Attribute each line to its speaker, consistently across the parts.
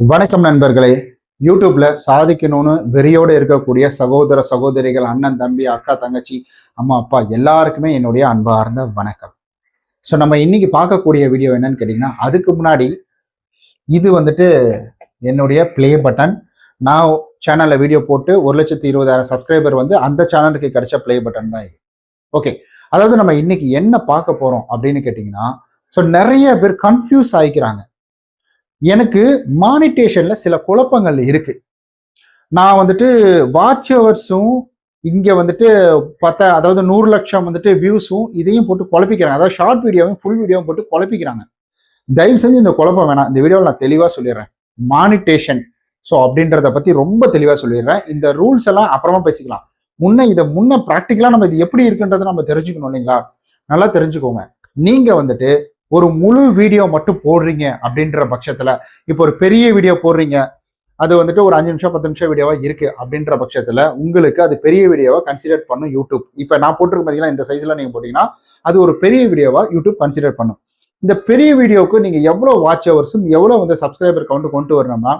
Speaker 1: வணக்கம் நண்பர்களே. யூடியூப்ல சாதிக்கணும்னு வெறியோடு இருக்கக்கூடிய சகோதர சகோதரிகள் அண்ணன் தம்பி அக்கா தங்கச்சி அம்மா அப்பா எல்லாருக்குமே என்னுடைய அன்பார்ந்த வணக்கம். ஸோ நம்ம இன்னைக்கு பார்க்கக்கூடிய வீடியோ என்னன்னு கேட்டிங்கன்னா அதுக்கு முன்னாடி இது வந்துட்டு என்னுடைய ப்ளே பட்டன் நான் சேனலில் வீடியோ போட்டு ஒரு லட்சத்தி இருபதாயிரம் சப்ஸ்கிரைபர் வந்து அந்த சேனலுக்கு கிடைச்ச ப்ளே பட்டன் தான் இது. ஓகே அதாவது நம்ம இன்னைக்கு என்ன பார்க்க போறோம் அப்படின்னு கேட்டிங்கன்னா ஸோ நிறைய பேர் கன்ஃபியூஸ் ஆகிக்கிறாங்க எனக்கு மானிட்டேஷன்ல சில குழப்பங்கள் இருக்கு. நான் வந்துட்டு வாட்ச் ஹவர்ஸும் இங்க வந்துட்டு பத்த அதாவது நூறு லட்சம் வந்துட்டு வியூஸும் இதையும் போட்டு குழப்பிக்கிறாங்க. அதாவது ஷார்ட் வீடியோவும் ஃபுல் வீடியோவும் போட்டு குழப்பிக்கிறாங்க. தயவு செஞ்சு இந்த குழப்பம் வேணாம். இந்த வீடியோவில் நான் தெளிவாக சொல்லிடுறேன். மானிட்டேஷன் ஸோ அப்படின்றத பத்தி ரொம்ப தெளிவாக சொல்லிடுறேன். இந்த ரூல்ஸ் எல்லாம் அப்புறமா பேசிக்கலாம். முன்ன இதை முன்ன ப்ராக்டிக்கலாக நம்ம இது எப்படி இருக்குன்றதை நம்ம தெரிஞ்சுக்கணும் இல்லைங்களா? நல்லா தெரிஞ்சுக்கோங்க. நீங்க வந்துட்டு ஒரு முழு வீடியோ மட்டும் போடுறீங்க அப்படின்ற பட்சத்தில் இப்போ ஒரு பெரிய வீடியோ போடுறீங்க அது வந்துட்டு ஒரு அஞ்சு நிமிஷம் பத்து நிமிஷம் வீடியோவாக இருக்குது அப்படின்ற பட்சத்தில் உங்களுக்கு அது பெரிய வீடியோவாக கன்சிடர் பண்ணும் யூடியூப் இப்போ நான் போட்டிருக்க பார்த்தீங்கன்னா இந்த சைஸில் நீங்கள் போட்டிங்கன்னா அது ஒரு பெரிய வீடியோவாக யூடியூப் கன்சிடர் பண்ணும். இந்த பெரிய வீடியோவுக்கு நீங்கள் எவ்வளோ வாட்ச் ஹவர்ஸும் எவ்வளோ வந்து சப்ஸ்கிரைபர் கவுண்ட் கொண்டு வரணும்னா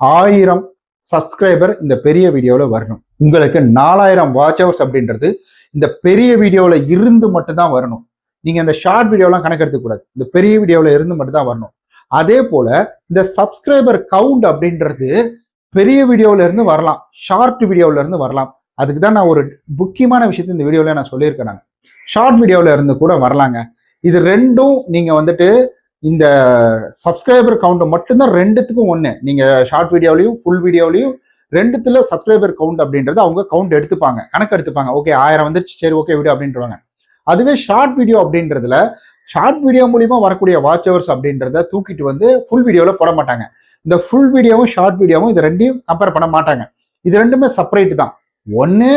Speaker 1: ஆயிரம் சப்ஸ்கிரைபர் இந்த பெரிய வீடியோவில் வரணும். உங்களுக்கு நாலாயிரம் வாட்ச் ஹவர்ஸ் அப்படின்றது இந்த பெரிய வீடியோவில் இருந்து மட்டும்தான் வரணும். நீங்க இந்த ஷார்ட் வீடியோலாம் கணக்கெடுத்துக்கூடாது இந்த பெரிய வீடியோவில் இருந்து மட்டும் தான் வரணும். அதே போல இந்த சப்ஸ்கிரைபர் கவுண்ட் அப்படின்றது பெரிய வீடியோல இருந்து வரலாம். ஷார்ட் வீடியோல இருந்து வரலாம். அதுக்கு தான் நான் ஒரு முக்கியமான விஷயத்த இந்த வீடியோல நான் சொல்லியிருக்கேன் நான். ஷார்ட் வீடியோல இருந்து கூட வரலாங்க. இது ரெண்டும் நீங்க வந்துட்டு இந்த சப்ஸ்கிரைபர் கவுண்ட் மட்டும்தான் ரெண்டுத்துக்கும் ஒன்று நீங்க ஷார்ட் வீடியோலையும் ஃபுல் வீடியோலையும் ரெண்டுத்துல சப்ஸ்கிரைபர் கவுண்ட் அப்படின்றது அவங்க கவுண்ட் எடுத்துப்பாங்க. கணக்கு எடுத்துப்பாங்க ஓகே ஆயிரம் வந்துருச்சு. சரி ஓகே வீடியோ அப்படின்றவாங்க. அதுவே ஷார்ட் வீடியோ அப்படின்றதுல ஷார்ட் வீடியோ மூலிமா வரக்கூடிய வாட்ச் ஹவர்ஸ் அப்படின்றத தூக்கிட்டு வந்து ஃபுல் வீடியோவில் போட மாட்டாங்க. இந்த ஃபுல் வீடியோவும் ஷார்ட் வீடியோவும் இது ரெண்டையும் கம்பேர் பண்ண மாட்டாங்க. இது ரெண்டுமே செப்பரேட் தான். ஒன்று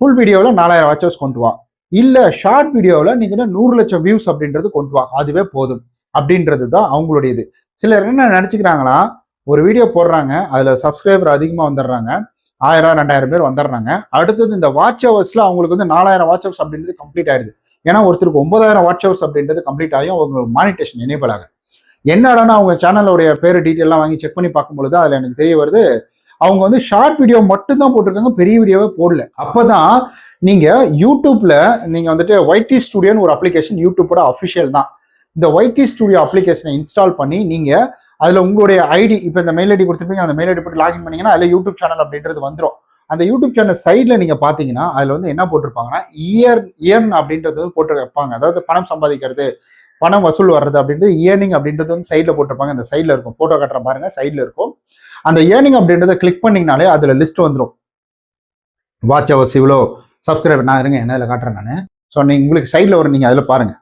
Speaker 1: ஃபுல் வீடியோவில் நாலாயிரம் வாட்ச் ஹவர்ஸ் கொண்டு வா. இல்லை ஷார்ட் வீடியோவில் நீங்கள் நூறு லட்சம் வியூஸ் அப்படின்றது கொண்டு வா. அதுவே போதும். அப்படின்றது தான் அவங்களுடைய இது சிலர் என்ன நினச்சிக்கிறாங்களா ஒரு வீடியோ போடுறாங்க அதில் சப்ஸ்கிரைபர் அதிகமாக வந்துடுறாங்க. ஆயிரம் ரெண்டாயிரம் பேர் வந்துடுறாங்க. அடுத்தது இந்த வாட்ச் ஹவர்ஸ்ல அவங்களுக்கு வந்து நாலாயிரம் வாட்ச் ஹவர்ஸ் அப்படின்றது கம்ப்ளீட் ஆயிடுது. ஏன்னா ஒருத்தருக்கு ஒன்பதாயிரம் வாட்ச் ஹவர்ஸ் அப்படின்றது கம்ப்ளீட் ஆகும் அவங்க மானிட்டேஷன் எனேபிள் ஆகும் என்னடானா அவங்க சேனலோடைய பேர் டீட்டெயிலாம் வாங்கி செக் பண்ணி பார்க்கும்பொழுது அதில் எனக்கு தெரிய வருது அவங்க வந்து ஷார்ட் வீடியோ மட்டும்தான் போட்டிருக்காங்க பெரிய வீடியோவே போடல. அப்போதான் நீங்க யூடியூப்ல நீங்க வந்துட்டு ஒய்டி ஸ்டுடியோன்னு ஒரு அப்ளிகேஷன் யூடியூப்போட அஃபிஷியல் தான். இந்த ஒய்டி ஸ்டுடியோ அப்ளிகேஷனை இன்ஸ்டால் பண்ணி நீங்க அதில் உங்களுடைய ஐடி இப்போ இந்த மெயில் ஐடி கொடுத்துருப்பீங்க அந்த மெயில் ஐடி போட்டு லாகின் பண்ணீங்கன்னா அதில் யூடியூப் சேனல் அப்படின்றது வந்துடும் அந்த யூடியூப் சேனல் சைடில் நீங்கள் பார்த்தீங்கன்னா அதில் வந்து என்ன போட்டிருப்பாங்கன்னா இயர் இயர்ன் அப்படின்றது வந்து போட்டு வைப்பாங்க. அதாவது பணம் சம்பாதிக்கிறது பணம் வசூல் வர்றது அப்படின்றது இயர்னிங் அப்படின்றது வந்து சைடில் போட்டிருப்பாங்க. அந்த சைடில் இருக்கும். ஃபோட்டோ கட்டுற பாருங்க சைடில் இருக்கும். அந்த இயர்னிங் அப்படின்றத கிளிக் பண்ணிங்கனாலே அதில் லிஸ்ட் வந்துடும் வாட்ச் ஹவர்ஸ் இவ்வளோ சப்ஸ்கிரைப் நான் இருங்க என்ன இதில் காட்டுறேன் நான். ஸோ நீங்கள் உங்களுக்கு சைடில் வரும் நீங்கள் அதில் பாருங்கள்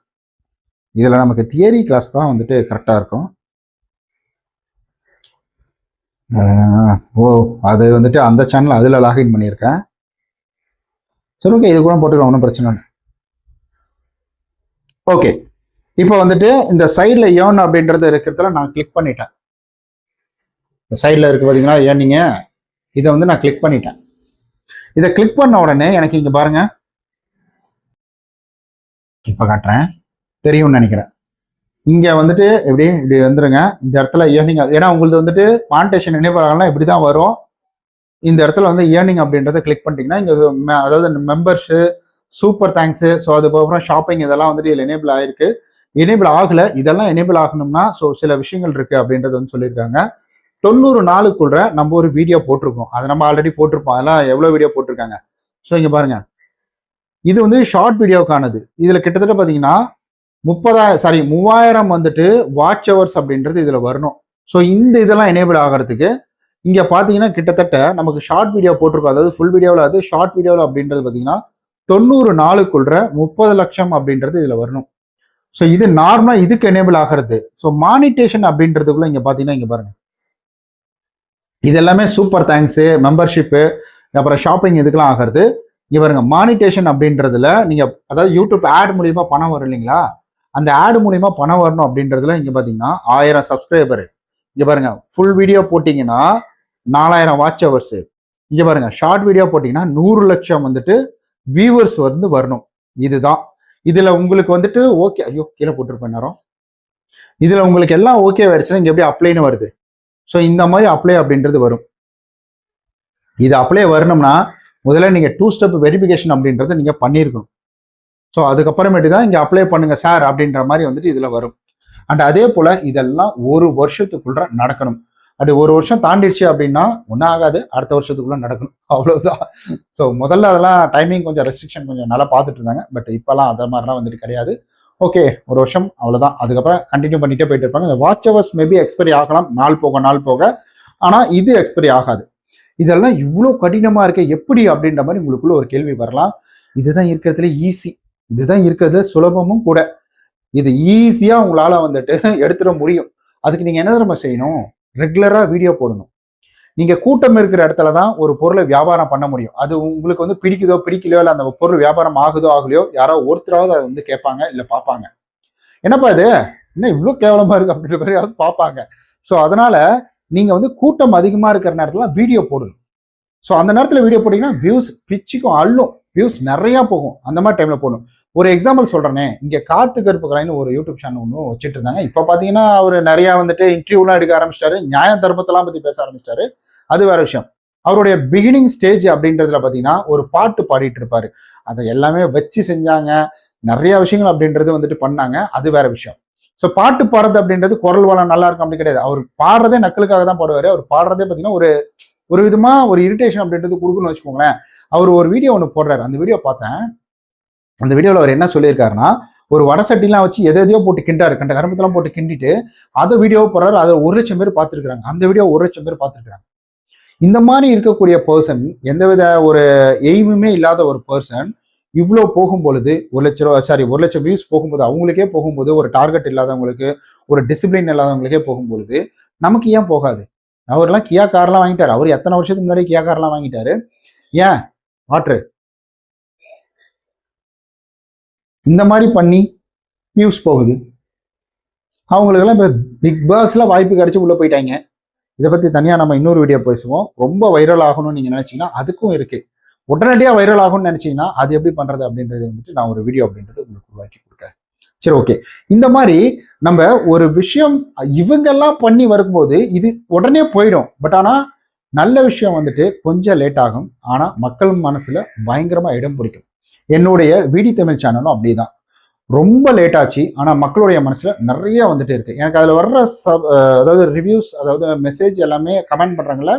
Speaker 1: இதில் நமக்கு தியரி கிளாஸ் தான் வந்துட்டு கரெக்டாக இருக்கும். ஓ அது வந்துட்டு அந்த சேனல் அதில் லாகின் பண்ணியிருக்கேன். சரி ஓகே இது கூட போட்டுக்கலாம் ஒன்றும் பிரச்சனை இல்லை. ஓகே இப்போ வந்துட்டு இந்த சைடில் ஏர்ன் அப்படின்றது இருக்கிறதுல நான் கிளிக் பண்ணிட்டேன். இந்த சைடில் இருக்கு பார்த்தீங்களா ஏர்னிங்க இதை வந்து நான் கிளிக் பண்ணிட்டேன். இதை கிளிக் பண்ண உடனே எனக்கு இங்கே பாருங்க. இப்போ காட்டுறேன். தெரியும்னு நினைக்கிறேன். இங்கே வந்துட்டு எப்படி இப்படி வந்துருங்க. இந்த இடத்துல ஏர்னிங் ஏன்னா உங்களுக்கு வந்துட்டு மானிட்டேஷன் நினைவாகலாம் இப்படி தான் வரும். இந்த இடத்துல வந்து ஏர்னிங் அப்படின்றத கிளிக் பண்ணிட்டீங்கன்னா இங்கே ம- அதாவது மெம்பர்ஸு சூப்பர் தேங்க்ஸு ஸோ அதுக்கப்புறம் ஷாப்பிங் இதெல்லாம் வந்துட்டு இதில் எனேபிள் ஆகிருக்கு எனேபிள் ஆகலை இதெல்லாம் எனேபிள் ஆகணும்னா ஸோ சில விஷயங்கள் இருக்குது அப்படின்றது வந்து சொல்லியிருக்காங்க. தொண்ணூறு நாளுக்குள்ள நம்ம ஒரு வீடியோ போட்டிருக்கோம். அதை நம்ம ஆல்ரெடி போட்டிருப்போம். அதெல்லாம் எவ்வளோ வீடியோ போட்டிருக்காங்க? ஸோ இங்கே பாருங்கள் இது வந்து ஷார்ட் வீடியோக்கானது இதில் கிட்டத்தட்ட பார்த்தீங்கன்னா முப்பதாயிரம் சாரி மூவாயிரம் வந்துட்டு வாட்ச் ஹவர்ஸ் அப்படின்றது இதில் வரணும். ஸோ இந்த இதெல்லாம் எனேபிள் ஆகிறதுக்கு இங்கே பார்த்தீங்கன்னா கிட்டத்தட்ட நமக்கு ஷார்ட் வீடியோ போட்டிருக்கோம். அதாவது ஃபுல் வீடியோவில் அது ஷார்ட் வீடியோவில் அப்படின்றது பார்த்தீங்கன்னா தொண்ணூறு நாளுக்குள்ள முப்பது லட்சம் அப்படின்றது இதில் வரணும். ஸோ இது நார்மலாக இதுக்கு எனேபிள் ஆகிறது. ஸோ மானிட்டேஷன் அப்படின்றதுக்குள்ள இங்கே பார்த்தீங்கன்னா இங்கே பாருங்க. இது எல்லாமே சூப்பர் தேங்க்ஸு மெம்பர்ஷிப்பு அப்புறம் ஷாப்பிங் இதுக்கெல்லாம் ஆகிறது. இங்கே பாருங்க மானிட்டேஷன் அப்படின்றதுல நீங்கள் அதாவது யூடியூப் ஆட் மூலியமாக பணம் வரும் இல்லைங்களா? அந்த ஆடு மூலியமா பணம் வரணும் அப்படின்றதுல இங்க பாத்தீங்கன்னா ஆயிரம் சப்ஸ்கிரைபர் இங்க பாருங்க ஃபுல் வீடியோ போட்டீங்கன்னா நாலாயிரம் வாட்ச் ஹவர்ஸ் இங்க பாருங்க ஷார்ட் வீடியோ போட்டீங்கன்னா நூறு லட்சம் வந்துட்டு வியூவர்ஸ் வந்து வரணும். இதுதான். இதுல உங்களுக்கு வந்துட்டு ஓகே ஐயோ கீழே போட்டிருப்பேன் நேரம். இதுல உங்களுக்கு எல்லாம் ஓகே ஆயிடுச்சுன்னா இங்க எப்படி அப்ளைன்னு வருது. ஸோ இந்த மாதிரி அப்ளை அப்படின்றது வரும். இது அப்ளை வரணும்னா முதல்ல நீங்கள் டூ ஸ்டெப் வெரிஃபிகேஷன் அப்படின்றத நீங்கள் பண்ணியிருக்கணும். ஸோ அதுக்கப்புறமேட்டு தான் இங்கே அப்ளை பண்ணுங்கள் சார் அப்படின்ற மாதிரி வந்துட்டு இதில் வரும். அண்ட் அதே போல் இதெல்லாம் ஒரு வருஷத்துக்குள்ள நடக்கணும். அது ஒரு வருஷம் தாண்டிடுச்சு அப்படின்னா ஒன்றும் ஆகாது அடுத்த வருஷத்துக்குள்ளே நடக்கணும். அவ்வளோதான் ஸோ முதல்ல அதெல்லாம் டைமிங் கொஞ்சம் ரெஸ்ட்ரிக்ஷன் கொஞ்சம் நல்லா பார்த்துட்டு இருந்தாங்க. பட் இப்போல்லாம் அதை மாதிரிலாம் வந்துட்டு கிடையாது. ஓகே ஒரு வருஷம் அவ்வளோதான் அதுக்கப்புறம் கண்டினியூ பண்ணிட்டே போயிட்டு இருப்பாங்க. இந்த வாட்ச் ஹவர்ஸ் மேபி எக்ஸ்பைரி ஆகலாம் நாள் போக நாள் போக. ஆனால் இது எக்ஸ்பைரி ஆகாது. இதெல்லாம் இவ்வளோ கடினமாக இருக்க எப்படி அப்படின்ற மாதிரி உங்களுக்குள்ள ஒரு கேள்வி வரலாம். இதுதான் இருக்கிறதுல ஈஸி இதுதான் இருக்கிறது சுலபமும் கூட. இது ஈஸியாக உங்களால் வந்துட்டு எடுத்துட முடியும். அதுக்கு நீங்கள் என்ன தெரியுமா செய்யணும்? ரெகுலராக வீடியோ போடணும். நீங்கள் கூட்டம் இருக்கிற இடத்துல தான் ஒரு பொருளை வியாபாரம் பண்ண முடியும். அது உங்களுக்கு வந்து பிடிக்குதோ பிடிக்கலையோ இல்லை அந்த பொருள் வியாபாரம் ஆகுதோ ஆகலையோ யாரோ ஒருத்தராவது அதை வந்து கேட்பாங்க இல்லை பார்ப்பாங்க. என்னப்பா இது? என்ன இவ்வளோ கேவலமாக இருக்குது அப்படின்ற மாதிரி பார்ப்பாங்க. ஸோ அதனால் நீங்கள் வந்து கூட்டம் அதிகமாக இருக்கிற நேரத்தில் வீடியோ போடணும். ஸோ அந்த நேரத்தில் வீடியோ போட்டிங்கன்னா வியூஸ் பிச்சுக்கும் அள்ளும். வியூஸ் நிறையா போகும். அந்த மாதிரி டைமில் போகணும் ஒரு எக்ஸாம்பிள் சொல்கிறேனே இங்கே காத்து கருப்பு கலைன்னு ஒரு யூடியூப் சேனல் ஒன்று வச்சுட்டு இருந்தாங்க இப்போ பார்த்தீங்கன்னா அவர் நிறையா வந்துட்டு இன்டர்வியூலாம் எடுக்க ஆரம்பிச்சிட்டாரு. நியாய தர்மத்தெல்லாம் பற்றி பேச ஆரம்பிச்சிட்டாரு. அது வேற விஷயம். அவருடைய பிகினிங் ஸ்டேஜ் அப்படின்றதுல பார்த்தீங்கன்னா ஒரு பாட்டு பாடிட்டு இருப்பாரு அதை எல்லாமே வச்சு செஞ்சாங்க. நிறைய விஷயங்கள் அப்படின்றது வந்துட்டு பண்ணாங்க. அது வேற விஷயம். ஸோ பாட்டு பாடுறது அப்படின்றது குரல் வளம் நல்லா இருக்கும் அப்படி கிடையாது. அவர் பாடுறதே நக்கலுக்காக தான் பாடுவார். அவர் பாடுறதே பார்த்தீங்கன்னா ஒரு ஒரு விதமாக ஒரு இரிட்டேஷன் அப்படின்றது கொடுக்குன்னு வச்சுக்கோங்களேன். அவர் ஒரு வீடியோ ஒன்று போடுறாரு. அந்த வீடியோ பார்த்தேன். அந்த வீடியோவில் அவர் என்ன சொல்லியிருக்காருன்னா ஒரு வடை சட்டிலாம் வச்சு எதை எதையோ போட்டு கிண்டாரு. கண்ட கரும்பத்தெல்லாம் போட்டு கிண்டிட்டு அதை வீடியோவை போடுறாரு. அதை ஒரு லட்சம் பேர் பார்த்துருக்காங்க அந்த வீடியோ ஒரு லட்சம் பேர் பார்த்துருக்காங்க இந்த மாதிரி இருக்கக்கூடிய பர்சன் எந்தவித ஒரு எய்முமே இல்லாத ஒரு பர்சன் இவ்வளோ போகும் பொழுது ஒரு லட்ச ரூபா சாரி ஒரு லட்சம் வியூஸ் போகும்போது அவங்களுக்கே போகும்போது ஒரு டார்கெட் இல்லாதவங்களுக்கு ஒரு டிசிப்ளின் இல்லாதவங்களுக்கே போகும்பொழுது நமக்கு ஏன் போகாது? அவர்லாம் கியா கார்லாம் வாங்கிட்டார். அவர் எத்தனை வருஷத்துக்கு முன்னாடி கியா கார்லாம் வாங்கிட்டாரு? ஏன்? வாட்ரு இந்த மாதிரி பண்ணி வியூஸ் போகுது. அவங்களுக்கெல்லாம் இப்போ பிக் பாஸில் வாய்ப்பு கிடச்சி உள்ளே போயிட்டாங்க. இதை பற்றி தனியாக நம்ம இன்னொரு வீடியோ பேசுவோம். ரொம்ப வைரல் ஆகணும்னு நீங்கள் நினச்சிங்கன்னா அதுக்கும் இருக்குது உடனடியாக வைரல் ஆகும்னு நினச்சிங்கன்னா அது எப்படி பண்ணுறது அப்படின்றது வந்துட்டு நான் ஒரு வீடியோ அப்படின்றது உங்களுக்கு உருவாக்கி கொடுக்குறேன். சரி ஓகே இந்த மாதிரி நம்ம ஒரு விஷயம் இவங்கெல்லாம் பண்ணி வரும்போது இது உடனே போயிடும். பட் ஆனால் நல்ல விஷயம் வந்துட்டு கொஞ்சம் லேட் ஆகும். ஆனால் மக்கள் மனசில் பயங்கரமாக இடம் பிடிக்கும். என்னுடைய விடி தமிழ் சேனலும் அப்படிதான். ரொம்ப லேட் ஆச்சு. ஆனால் மக்களுடைய மனசில் நிறைய வந்துட்டு இருக்குது எனக்கு அதில் வர்ற சப் அதாவது ரிவ்யூஸ் அதாவது மெசேஜ் எல்லாமே கமெண்ட் பண்ணுறாங்கள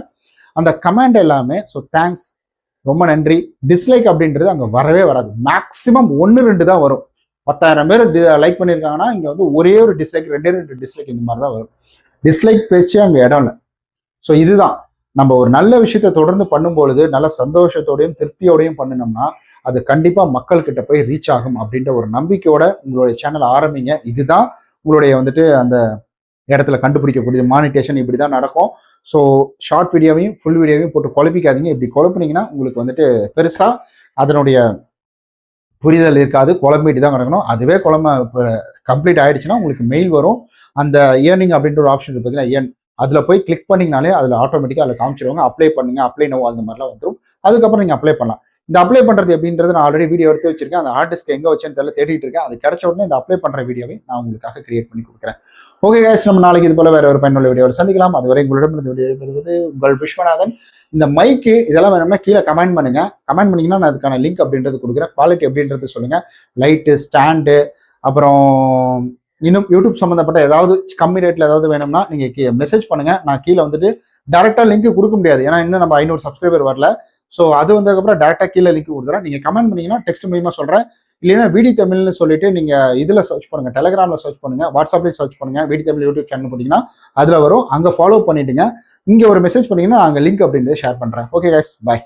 Speaker 1: அந்த கமெண்ட் எல்லாமே ஸோ தேங்க்ஸ் ரொம்ப நன்றி. டிஸ்லைக் அப்படின்றது அங்கே வரவே வராது. மேக்ஸிமம் ஒன்று ரெண்டு தான் வரும். பத்தாயிரம் பேர் லைக் பண்ணியிருக்காங்கன்னா இங்கே வந்து ஒரே ஒரு டிஸ்லைக் ரெண்டே ரெண்டு டிஸ்லைக் இந்த மாதிரி தான் வரும். டிஸ்லைக் பேச்சு அங்கே இடம் இல்லை. ஸோ இதுதான். நம்ம ஒரு நல்ல விஷயத்தை தொடர்ந்து பண்ணும்பொழுது நல்ல சந்தோஷத்தோடையும் திருப்தியோடையும் பண்ணினோம்னா அது கண்டிப்பாக மக்கள்கிட்ட போய் ரீச் ஆகும் அப்படின்ற ஒரு நம்பிக்கையோட உங்களுடைய சேனல் ஆரம்பிங்க. இதுதான் உங்களுடைய வந்துட்டு அந்த இடத்துல கண்டுபிடிக்கக்கூடிய மானிட்டேஷன் இப்படி தான் நடக்கும் ஸோ ஷார்ட் வீடியோவையும் ஃபுல் வீடியோவையும் போட்டு குழப்பிக்காதீங்க. இப்படி குழப்பினீங்கன்னா உங்களுக்கு வந்துட்டு பெருசாக அதனுடைய புரிதல் இருக்காது குழம்பிட்டு தான் கிடக்கணும். அதுவே குழம்ப கம்ப்ளீட் ஆயிடுச்சுன்னா உங்களுக்கு மெயில் வரும். அந்த ஏர்னிங் அப்படின்ற ஒரு ஆப்ஷன் இருக்கு பார்த்தீங்கன்னா ஏன் அதில் போய் கிளிக் பண்ணிங்கனாலே அதில் ஆட்டோமேட்டிக்காக அதில் காமிச்சிருவாங்க. அப்ளை பண்ணுங்கள் அப்ளை நோ அந்த மாதிரிலாம் வந்துடும் அதுக்கப்புறம் நீங்கள் அப்ளை பண்ணலாம். இந்த அப்ளை பண்ணுறது எப்படின்றது நான் ஆல்ரெடி வீடியோ எடுத்து வச்சிருக்கேன். அந்த ஆர்டிஸ்ட் எங்கே வச்சேன்னு தெரியல தேடிட்டு இருக்கேன். அது கிடைச்ச உடனே இந்த அப்ளை பண்ணுற வீடியோவை நான் உங்களுக்காக கிரியேட் பண்ணி கொடுக்குறேன். ஓகே கைஸ் நம்ம நாளைக்கு இது போல வேற ஒரு பயனுள்ள வீடியோவில் சந்திக்கலாம். அதுவரை உங்களிடம் இந்த வீடியோ பெறுவது உங்கள் விஸ்வநாதன். இந்த மைக்கு இதெல்லாம் வேணும்னா கீழே கமெண்ட் பண்ணுங்க. கமெண்ட் பண்ணிங்கன்னா நான் அதுக்கான லிங்க் அப்படின்றது கொடுக்குறேன். குவாலிட்டி அப்படின்றது சொல்லுங்கள் லைட்டு ஸ்டாண்டு அப்புறம் இன்னும் யூடியூப் சம்மந்தப்பட்ட ஏதாவது கம்மி ரேட்டில் ஏதாவது வேணும்னா நீங்கள் மெசேஜ் பண்ணுங்கள் நான் கீழே வந்துட்டு டேரெக்டாக லிங்க் கொடுக்க முடியாது. ஏன்னா இன்னும் நம்ம ஐநூறு சப்ஸ்கிரைபர் வரல. ஸோ அது வந்ததுக்கப்புறம் டேரெக்டாக கீழே லிங்க் கொடுக்குறேன் நீங்கள் கமெண்ட் பண்ணீங்கன்னா டெக்ஸ்ட் மூலியமாக சொல்கிறேன் இல்லைன்னா விடி தமிழ்னு சொல்லிட்டு நீங்கள் இதில் சர்ச் பண்ணுங்க. டெலகிராமில் சர்ச் பண்ணுங்கள் வாட்ஸ்அப்லேயும் சர்ச் பண்ணுங்கள் விடி தமிழ் யூடியூப் சேனல் போட்டிங்கன்னா அதில் வரும். அங்கே ஃபாலோ பண்ணிவிடுங்க இங்கே ஒரு மெசேஜ் பண்ணிங்கன்னா அங்கே லிங்க் அப்படின்றத ஷேர் பண்ணுறேன் ஓகே கைஸ் பாய்